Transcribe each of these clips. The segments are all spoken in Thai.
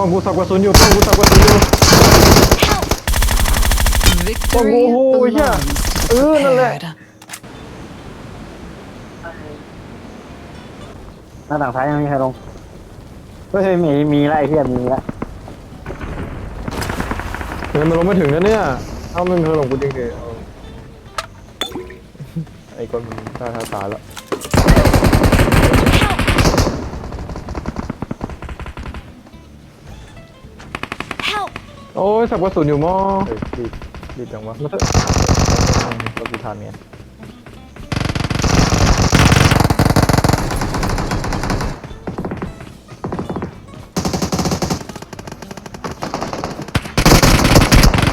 ป้องกูสับกระสุนอยู่ป้องกูสับกระสุนอยู่ป้อง Victory กูโอ้โหเหี้ย belongs เออนั่นแหละ paired. หน้าต่างซ้ายยังไม่มีใครลงเฮ้ยมีมีละไอ้เหี้ยมีละเฮ้ยมันลงไม่ถึงนะเนี่ยถ้ามันเธอลงกูจริงดิเอาไอ้คนมันท่าทางตายแล้ว โอ้ยสับกระสุนอยู่มอเฮ้ยรีบรีบจังวะมาเถอะก็กูทันไง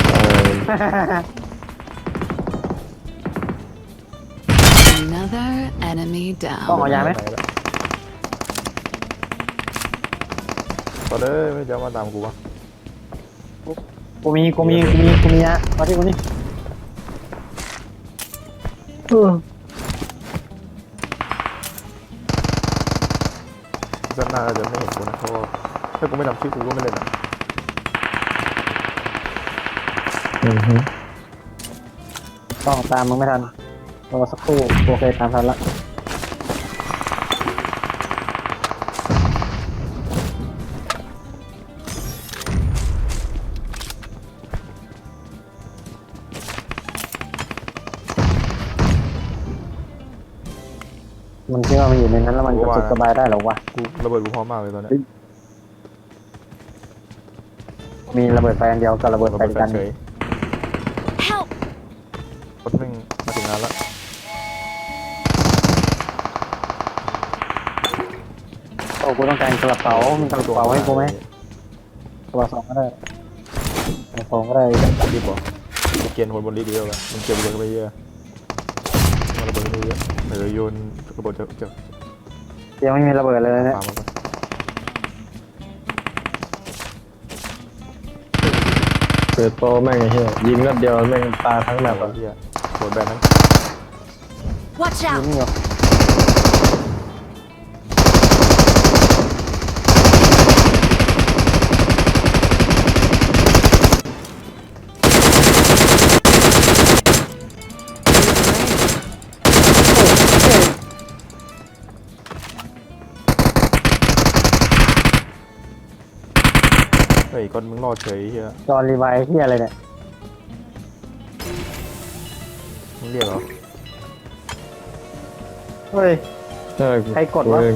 เออ Another enemy ต้อง down. เอายาไหมนละตอนเลยไม่จะมาตามกูวะ กูมีกูมีกูมีกูมียามาที่กูนี่เออด้านหน้าจะไม่เห็นกูนะเพราะว่าถ้ากูไม่ทำชื่อกูก็ไม่เล่นอะอือฮึต้องตามมึงไม่ทันรอสักครู่โอเคตามทันละ คิดว่ามันอยู่ในนั้นแล้วมันจะสุขสบายได้เหรอวะ กูระเบิดกูพร้อมมากเลยตอนเนี้ยมีระเบิดไฟอันเดียวกับระเบิดระไฟเบิดอีกอันเฉย Help! รถแม่งมาถึงงานละโอ้กูต้องการกระเป๋ามีกระเป๋าให้กูไหมกระเป๋าสองก็ได้กระเป๋าก็ได้รีบบอกกูเกียนคนบนรีบเดียวเลยมึงเก็บระเบิดเข้าไปเยอะมาระเบิดเข้าไปเยอะเออโยนระเบิดจะจะ ยังไม่มีระเบิดเลยเนี่ยปามาไปเปิดโปรแม่งไอ้เหี้ยยิงนัดเดียวแม่งตายทั้งแมแบปบอะที่อะโดนแบนนั้น Watch ยิ out! งอยู่เฮ้ ยก้อนมึงรอดเฉยเฮียจอรีไวท์ที่อะไรเนี่ยมึงเรียกเหรอเฮ้ย ใช่ใครกดวะ เอง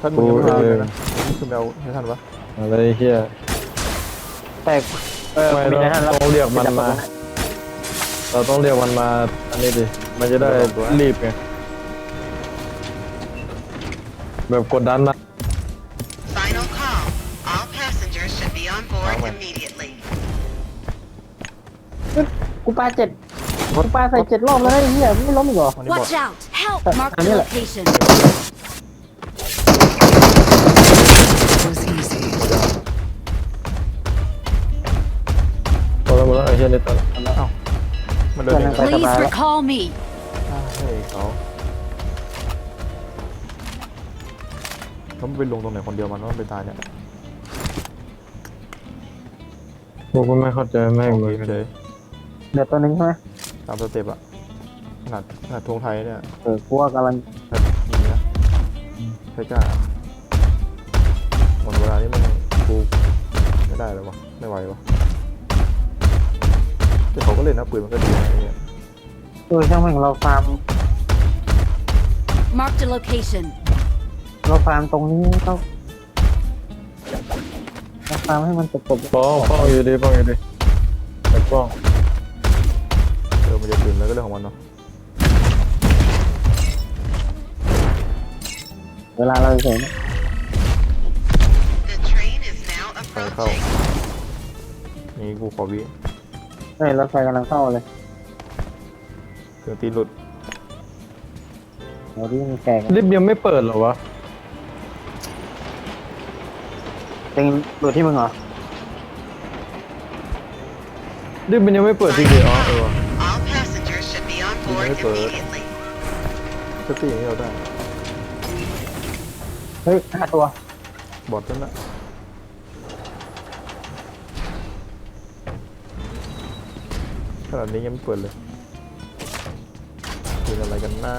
ท่านมึงยังไม่มาโอ้ยเลยนะมึงขึ้นไปเอาให้ท่านวะอะไรเหี้ยแต่เออไม่มีในนั้นเราแล้วต้องเรียกมันมา เราต้องเรียกมันมาอันนี้ดิมันจะได้รีบไงแบบกดดันน กูปาเจ็ดกูปาใส่เจ็ดรอบแล้วไอ้เหี้ยไม่ล้มอีกเหรอวันนี้บอก Watch out! Help! Uh, Mark the Anila. location. Was easy. พอแล้วหมดแล้วไอ้เหี้ยนี่ตอนมันเดินยังไงไปสบาย Please แล้ว recall me. เฮ้ยเขาเขาไปลงตรงไหนคนเดียวมันว่าไปตายเนี่ยพวกกูไม่เข้าใจแม่งเลย เฉย เดี๋ยวตัวนึงใช่ไหมตามสเต็ปอะขนาดขนาดทงไทยเนี่ยเออกูว่ากำลังแบบอย่างนี้นะใช่กล้าหมดเวลานี้มันกูไม่ได้แล้ววะไม่ไหววะแต่เขาก็เล่นนะปืนมันก็ดีนะไอ้เนี่ยเออช่างแม่งเราฟาร์ม Mark the location. เราฟาร์มตรงนี้ต้องเราฟาร์มให้มันจบจบป้องป้องอยู่ดีป้องอยู่ดีไอ้ป้องเออ มันจะปืนแล้วก็เรื่องของมันเนาะเวลาเราเฉยๆ The train is now ไปเข้า approaching. นี่กูขอวิเฮ้ยรถไฟกำลังเข้าเลยเครื่องตีนหลุดเดี๋ยวที่มีแขกลิฟต์ยังไม่เปิดเหรอวะเต็งหลุดที่มึงเหรอลิฟต์มันยังไม่เปิดจริงๆอ๋อเออว่ะ All passengers should ไม่เปิดสติอย่างนี้เราได้ เฮ้ยห้าตัว บอดแล้วนะขนาดนี้ยังไม่เปิดเลยเป็นอะไรกันนะ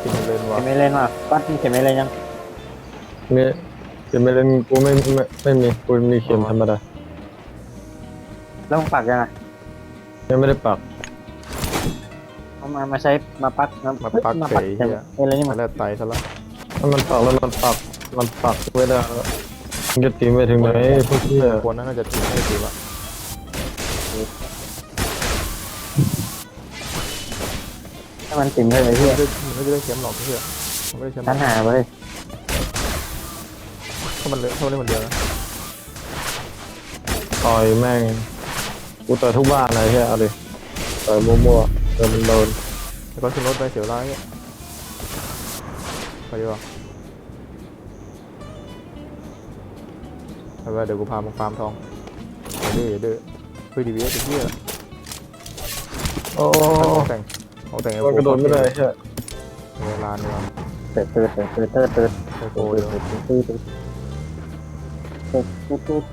เกมไม่เล่นว่ะเข็มไม่เล่นว่ะปัดนเข็มไม่เล่นยัง เนี่ยเข็ะไม่เล่นกูไม่ไม่ไม่มีกูมีเข็มธรรมดา แล้วมึงปักยังไงยังไม่ได้ปัก เอามามาใช้มาปักมามาปักมาเฉปักยเข็มเฮียไม่เล่นนี่มามันแล้วไตซะแล้วถ้ามันปักแล้วมันปัก มันปักไว้ได้แล้วมันจะตีไปถึงไหนพวกเหี้ยควรน่าจะถึงไม่ได้ถือวะถ้ามันติ่มเลยไอ้เหี้ยมันไม่ได้เข็มหรอกเพื่อนมันไม่ได้เข็มหรปัอญกหาเว้ยถ้ามันเล่นถ้ามันเล่นคนเดียวนะต่อยแม่ง กูต่อยทุกบ้านเลยเฮียเอาดิต่อยมั่วๆเดินโดนแล้วก็ขึ้นรถไปเสียวร้ายอะไปดีกว่าไปไปเดี๋ยวกูพามึงฟาร์มทองอย่าดื้ออย่าดื้อเฮ้ยดีวีเอสเฮียโอ้เอาแต่งเอาแต่งมันกระโดดไม่ได้เฮียเวลาเนี่ยเติร์ดเติร์ดเติร์ดเติร์ดเติร์ดเติร์ดไอโฟเติเดีร์ดเติร์ดเติร์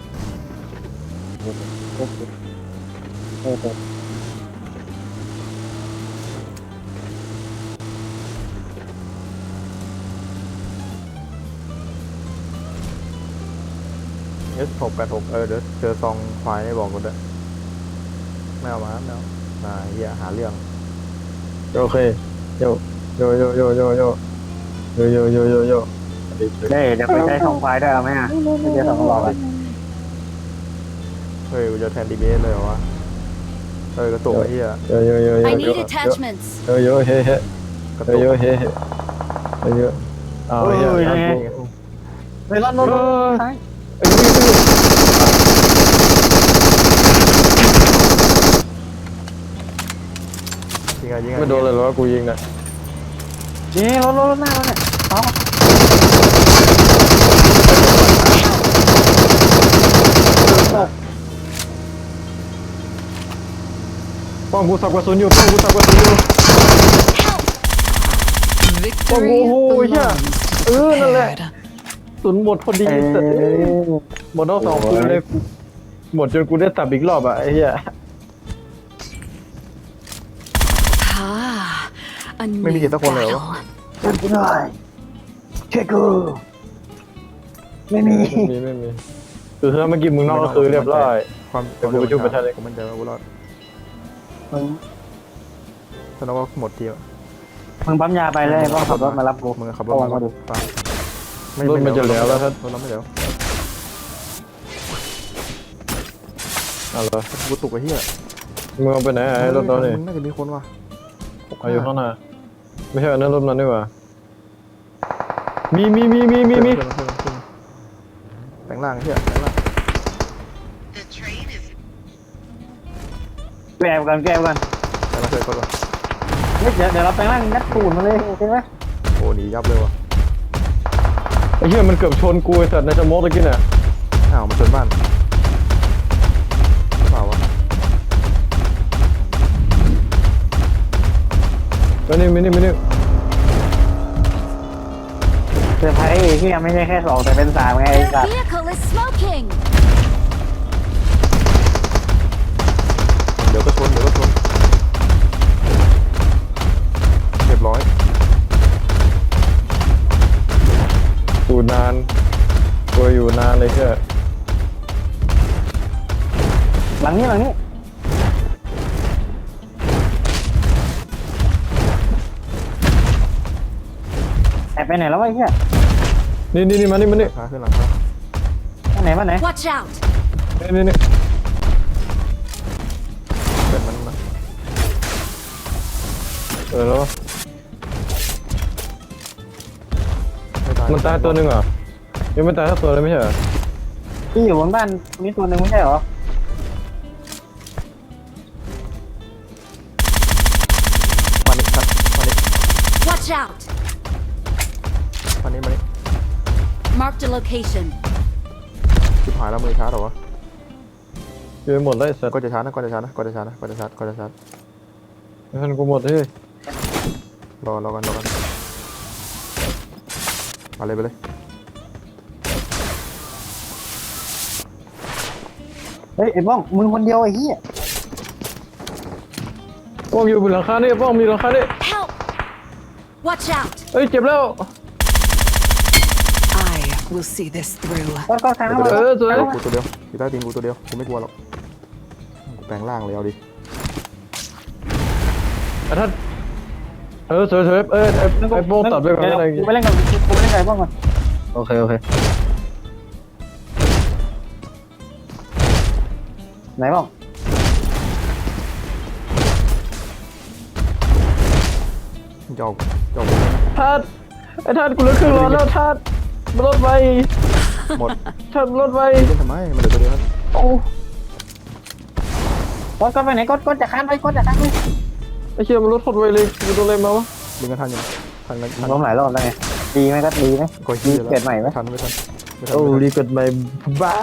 ด เติร์ดเติร์ดเติร์ดเติร์ดเติร์ดเติร์ดเติร์ดเติร์ดเติร์ดเอสหกแปดหกเออเดี๋ยวเจอซองควายให้บอกกูด้วยไม่เอามาไม่เอาน่าเฮียหาเรื่อง โอเคโยโยโยโยโยโยโยโยโยโยโยดีเฉยเด้เดี๋ยวไปใช้สองไฟล์ด้วยเอาไหมอะไม่ใช่สองกระบอกอะเฮ้ยกูจะแทนดีบีเอสเลยเหรอวะ เออกระตุกไอ้เหี้ยเยอะเยอะเยอะเยอะ I need เ attachments. ยอะเยอะเฮ้เฮ้กระเยตุอะกเยอะเฮ้เฮ้เยอะเยอะอ้าวเฮ้ยเฮ้ยลั่นรถซ้ายยิงอะยิงอะไม่โดนเลยหรอกูยิงนะนี่รถรถหน้าเนี่ยเอา ป้องกูสับกระสุนอยู่ป้องกูสับกระสุนอยู่ Victory Oh, oh, oh, yeah. belongs to Ừ, the nó lại- paired. กระสุนหมดพอดีเอ้แต่ยหมดทั้งสองปืนเลยหมดจนกูได้ตับอีกรอบอะไอ้เหี้ย Ah, a ไม่มี new เกียรติสักคนเลยเหรอ battle. ช่วยกูหน่อยช่วยกูไม่มี ไม่มีไม่มีคือถ้าเมื่อกี้มึงนอกก็คือเรียบร้อย ความเดี๋ยวกูไปช่วยประชาชนผมมั่นใจว่ากูรอด มึงถ้าน้องว่าหมดทีอะมึงปั๊มยาไปเลยต้องขับรถมารับกูมึงขับรถเอามามาดูฟังรถมันจะเหลวแล้วครับรถเราไม่เหลวเอาเหรอกูตุกไอ้เหี้ยมึงเอาไปไหนไอ้รถเราเนี่ยมึงน่าจะมีคนว่ะเอาอยู่ข้างหน้าไม่ใช่อันนั้นรถมันนี่หว่ามีมีมีมีมีมีเพื่อนเพื่อนเพื่อนแต่งร่างไอ้เหี้ยแต่งร่าง The train is แกวกันแกวกันแต่งร่างเคยกดว่ะเฮ้ยเดี๋ยวเดี๋ยวเราไปนั่งงัดตูนมาเลยโอเคไหมโอ้หนียับเลยว่ะไอ้เหี้ยมันเกือบชนกูไอ้สัตว์ในสโมกตะกี้น่ะอ้าวมันชนบ้านเปล่าวะมานี่มานี่มานี่เซอร์ไพรส์ที่ยังไม่ใช่แค่สองแต่เป็นสามไงไอ้สัต The ว์ vehicle is smoking. กูอยู่นานเลยเชื่อหลังนี้หลังนี้แอบไปไหนแล้ววะไอ้เหี้ยนี่นี่นี่มานี่มานี่ขาขึ้นหลังคาไปไหนมาไหน Watch out. นี่นี่นี่เป็นมันนะเออแล้วไม่ตายมันตายตัวหนึ่งเหรอ ยังไม่ตายทั้งตัวเลยไม่ใช่เหรอที่อยู่บนบ้านมีตัวหนึ่งไม่ใช่เหรอมานี่ครับมานี่ Watch out. มานี่มานี่ Marked a location. ชิบหายแล้วมือชาร์จเหรอวะเจอหมดแล้วไอ้สัตว์ก็จะชาร์จนะก็จะชาร์จนะก็จะชาร์จนะก็จะชาร์จก็จะชาร์จไม่ทันกูหมดเลยรอรอกันรอกันมาเลยไปเลย เฮ้ยไอ้บ้องมึงคนเดียวไอ้เหี้ยป้องอยู่บนหลังคาเนี่ยป้องมีหลังคาเนี่ย Help! Watch out! เอ้ยเจ็บแล้ว I will see this through. ก้อนก้อนค้างเออสวย กูตัวเดียวอยู่ใต้ตีนกูตัวเดียวกูไม่กลัวหรอกกูแปลงร่างเลยเอาดิอะท่านเออสวยสวยเออไอ้ไอ้โป้งตัดไปก่อนอะไรอย่างกูงี้ไปเล่นกับกูไปเล่นกับไอ้บ้องก่อนโอเคโอเค ไหนบ้องจะออกจะออกท่านไอ้ท่านกูเหลือครึ่งหลอดแล้วท่านมันลดไปหมดท่านมันลดไปเล่นทำไมมันเหลือตัวเดียวนั้นโอ้ก้อนก้อนไปไหนก้อนก้อนจะค้านไปก้อนจะค้านไปไอ้เชี่ยมันลดโทษไวเลยกูโดนอะไรมาวะดึงกันทันยังทันกันทันล้มหลายรอบแล้วไงดีไหมก็ดีไหมก็ดีเฮียแล้วเกิดใหม่ไหมทันไม่ทันไม่ทัน โอ้ไม่ทันดีกดใหม่บ้า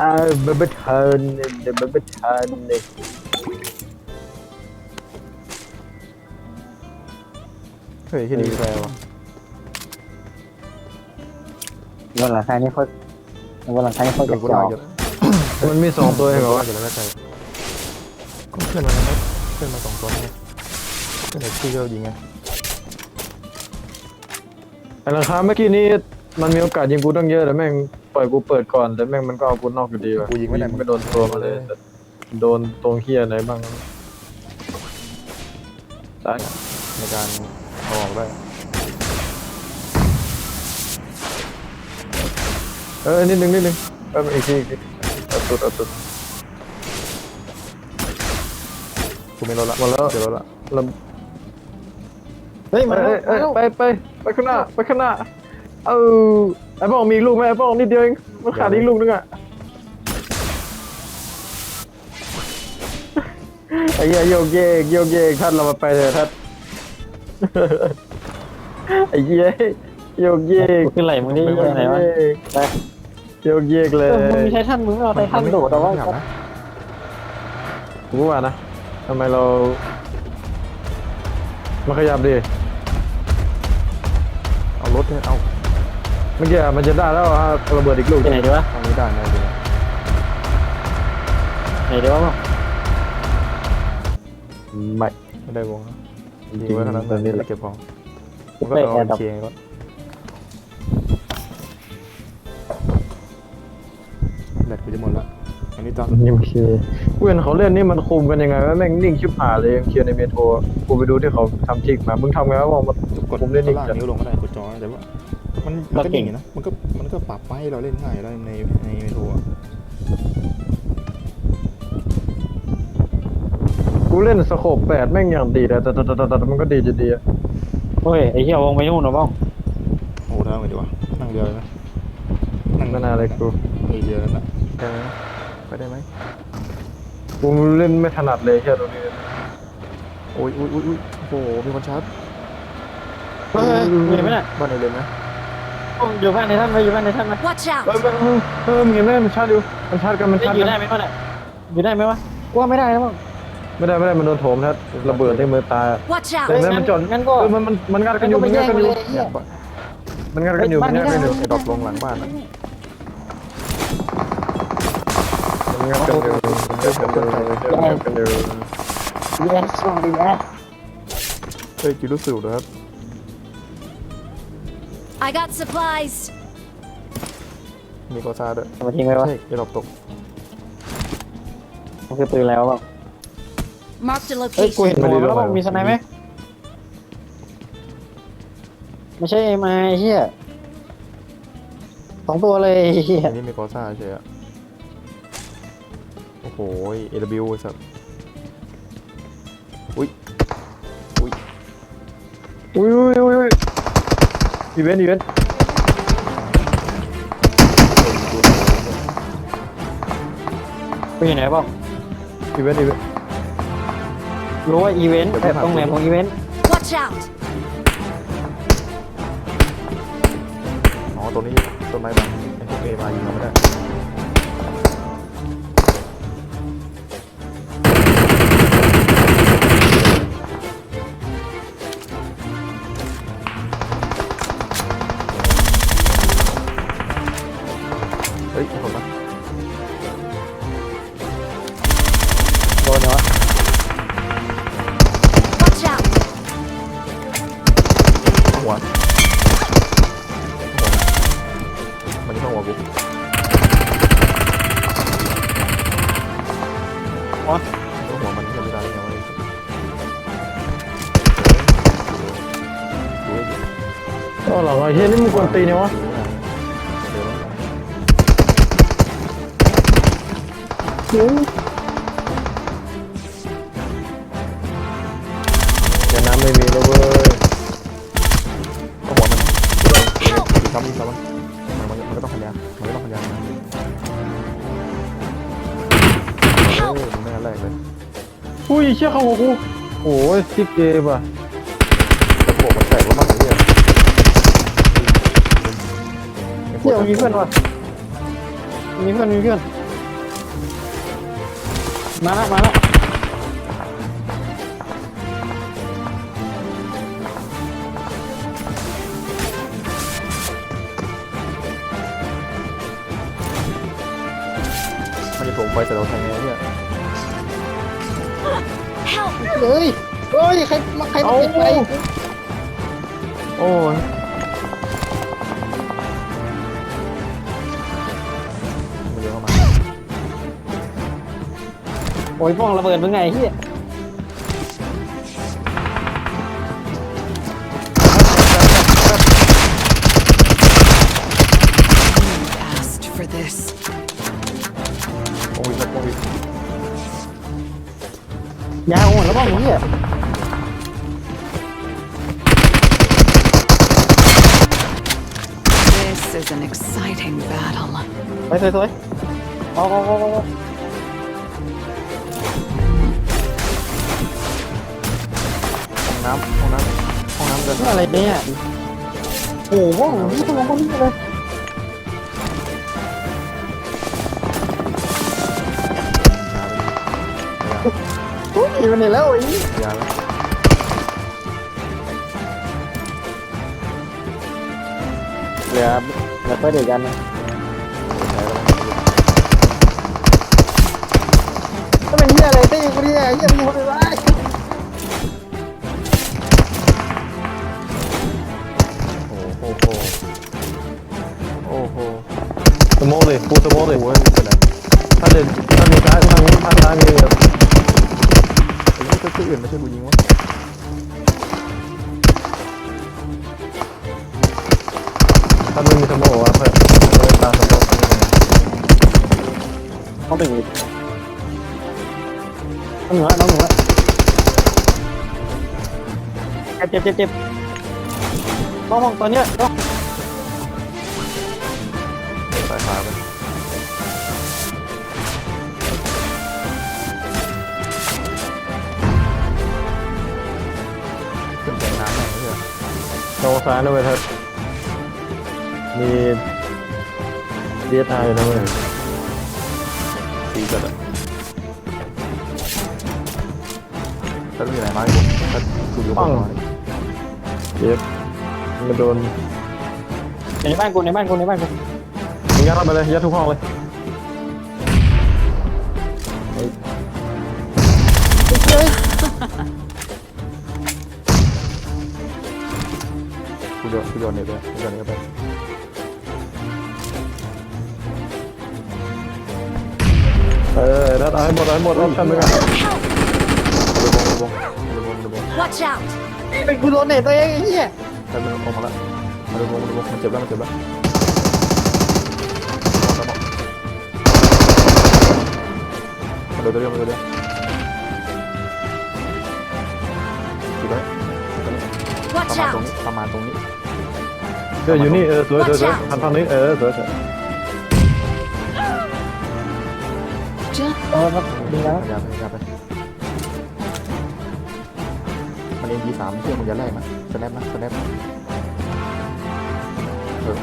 บับเบิ้ลเทิร์นเดบับเบิ้ลเทิร์นเนี่ยเฮ้ยที่ดีแฟร์ว่ะบนหลังคานี่โคตรบนหลังคานี่โคตรเดี๋จะยวกูจ่ด่าอเยอะมันมีสองตัวเองเหรอวะเดี๋ยวแล้วก็ใจก็เพื่อนมาแล้วเพื่อนมาสองตัวไงเพื่อนไหนที่เรายิงไงไอ้ราคาเมื่อกี้นี้ มันมีโอกาสยิงกูตั้งเยอะแต่แม่งปล่อยกูเปิดก่อนแต่แม่งมันก็เอากูนอกอยู่ดีว่ะกูยิงไม่ได้ไม่โดนตัวมาเลยแต่โดนตรงเฮียไหนบ้างตายในการเอาออกได้เออนิดนึงนิดนึงเอออีกทีอีกทีเอาสุดเอาสุด กูไม่ลดละหมดแล้ว เดี๋ยวลดละแล้วเฮ้ยเอ้มายเอ้ยเอ้ยไปไปไปข้างหน้าไปข้างหน้า เออไอ้ป้องมีอีกลูกไหมไอ้ป้องนิดเดียวเองมันขาดอีกลูกนึงอะไอ้เหี้ยโยกเยกโยกเยกท่านเรามาไปเถอะท่านไอ้เหี้ยโยกเยกขึ้นไหลมึงนี่ไหนวะไปโยกเยกเลเอยอมึงมีไททันมึงเอาไททันโดดเอาไว้ไม่ถามนะกูว่านะทำไมเรามาขยับดิ เมื่อกี้อะมันจะได้แล้วอะระเบิดอีกลูกไปไหนดีวะทางนี้ได้ไงดีนะไหนดีวะบ้องไม่ไม่ได้วงนะจริยิงไว้เท่านั้นตอนนี้แหแล้ละวเก็บของมันก็เอาเอ็นเคก็แบตกูจะหมดละอันนี้ตอนนิวเคลียร์กูเห็นเขาเล่นนี่มันคุมกันยังไงวะแม่งนิ่งชิบหายเลยยังเคลียร์ในเมโทรกูไปดูที่เขาทำทริกมามึงทำไงวะบอกมันกดคุมได้นิ่งล่างจัดนิ้วลงก็ได้กดจอแต่ว่า มันมันก็นิ่งอยู่นะ มันก็มันก็ปรับให้เราเล่นง่ายแล้วในในเมโทรอะกูเล่นสโคปแปดแม่งอย่างดีแต่แต่แต่แต่แต่มันก็ดีจะดีอะเฮ้ยไอ้เหี้ยวงไปนู่นนะบ้องโอ้โหทำไงดีวะนั่งเรือเลยไหมนั่งไม่น่าเลยกูเออเรือนั่นแหละได้ไหมไปได้ไหมกูเล่นไม่ถนัดเลยแค่ตรงนี้โอ้ยโอ้ยโอ้ยโอ้ยโอ้โหมีคนชาร์จเฮ้ยเห็นไหมน่ะบ้านไหนเลยไหม อยู่บ้านไททันไหมอยู่บ้านไททันไหม Watch เออ out! เออเออมึงเห็นไหมมันชาร์จอยู่มันชาร์จกันมันชาร์จอยู่กันได้ไหมวะเนี่ยอยู่ได้ไหมวะกูว่าไม่ได้นะบ้องไม่ได้ไม่ได้มันโดนโถมทัดระเบิดในมือตายอะ Watch เห็น out! ไหมมันจอดงั้นก็เออมันมันมันงัดกันอยู่มันงัดกันอยู่เหี้ยมันงัดกันอยู่มันงัดกันอยู่ไอ้ดรอปลงหลังบ้านอะมันงัดกันอยู่มันงัดกันอยู่มันงัดกันอยู่แย่ส่งดีแย่เฮ้ยกินรู้สึกนะครับ I got supplies! มีกอซาด้วยมาทิ้งไว้วะใช่ไอ้ดรอปตกมันคือปืนแล้วบ้อง Marked a เฮ้ยกู location. เห็นหัวแล้วบ้องมีสไนไหมไม่ใช่ไอ้ไม้เหี้ยสองตัวเลยเหี้ยอันนี้มีกอซาเฉยอะโอ้โหเอลบิวสัตว์อุ้ยอุ้ยอุ้ยอุ้ยอุ้ย อุ้ยอีเวนต์อีเวนต์กูอยู่ไหนบ้องอีเวนต์อีเวนต์รู้ว่าอีเวนต์แต่ตรงไหนของอีเวนต์ Watch out! อ๋อตัวนี้ต้นไม้บังไอ้พวกเอมายิงเราไม่ได้ โอ้หลังไอ้เฮียนี่มึงกวนตีนเนี่ยวะเดี๋ยวเดี๋ยวน้ำไม่มีแล้วเว้ยก็หัวมันยิงซ้ำยิงซ้ำมันมันมันก็ต้องขยันมันก็ต้องขยันนะเออมันไม่แรกเลยอุ้ยเชี่ยเข้าหัวกูโอ้ยสิบเกมอะ เที่ยวมีเพื่อนวะมีเพื่อนมีเพื่อน มาแล้วมาแล้วมันจะถงไปแต่เราทำไงเนี่ย Help! เฮ้ยเฮ้ยใครมาใครมาปิดไฟ โอ้ย โอ้ยป้องระเบิดมึงไงเฮีย Asked for this. โอ้ยโอ้ยยาวหมดแล้วป้องเฮีย This is an exciting battle. ไปสวยสวยออกออกออก น้ำห้องน้ำห้องน้ำเดินอะไรเนี่ยโอ้โหนี่ทำไมคนนี้เลยโอ้ยมันเห็นแล้วไอ้ยาแล้วเหลือเหลือเพื่อเดียวกันนะใช้แล้วก็เป็นเฮียอะไรเต้กูเนี่ยเฮียมีคนไปไว้ กเลยปูสโมกเลยโอ้ยเป็นไรถ้าเดินถ้ามีซ้ายทางนี้ทางซ้ายมีแบบไอ้นี่ก็คืออื่นไม่ใช่กูยิงวะถ้าไม่มีสโมกอะเพื่อนเลยตามสโมกต้องเป็นอย่างนี้น้องหนูน้องหนูเจ็บเจ็บเจ็บมองมองตอนเนี้ยต้อง ซ้ายนะเว้ยเธอมีเดียตายอยู่นะเว้ยตีจัดอะถ้ามีอะไรมาให้กูถ้ากูอยู่บ้านเจ็บมันโดนในบ้านกูในบ้านกูในบ้านกูมึงยัดเข้าไปเลยยัดทุกห้องเลย บงระบงระบงระบง Watch out! เป็นกูโดนเน็ตตัวเองไอ้เหี้ยใช่มันออกมาแล้วมาระบงระบงมันเจ็บแล้วมันเจ็บแล้วมาเดินเร็วมาเดินเร็วดูได้ประ Watch มาณตรง out! นี้ประมาณตรงนี้ เดี๋ยวอยู่นี่เออสวยสวยสวยทางทางนี้เออสวยสวย Just เออครับดีแล้วพยายามพยายามไปมันเอ็นดีสามเชื่อมึงอย่าแรกนะสแนปนะสแนปนะเออ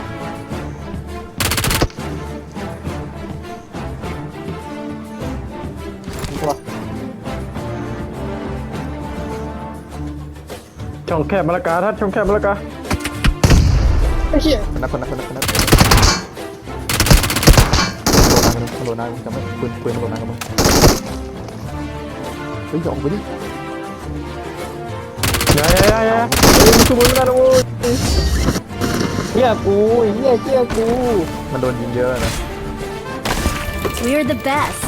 ตัวช่องแคบมะละกาทัดช่องแคบมะละกา ไอ้เหี้ยคนนับคนนับคนนับคนนับโหลดนานกันมั้ยปืนปืนโหลดนานกันมั้ยเฮ้ยออกไปดิอย่าอย่าอย่าขโมยมาแล้วโว้ยเฮียกูเฮียเฮียกูมันโดนยิงเยอะนะ We're the best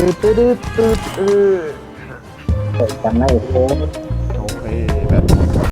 ตืดตืดตืดจำได้โค้งโอเคแบบ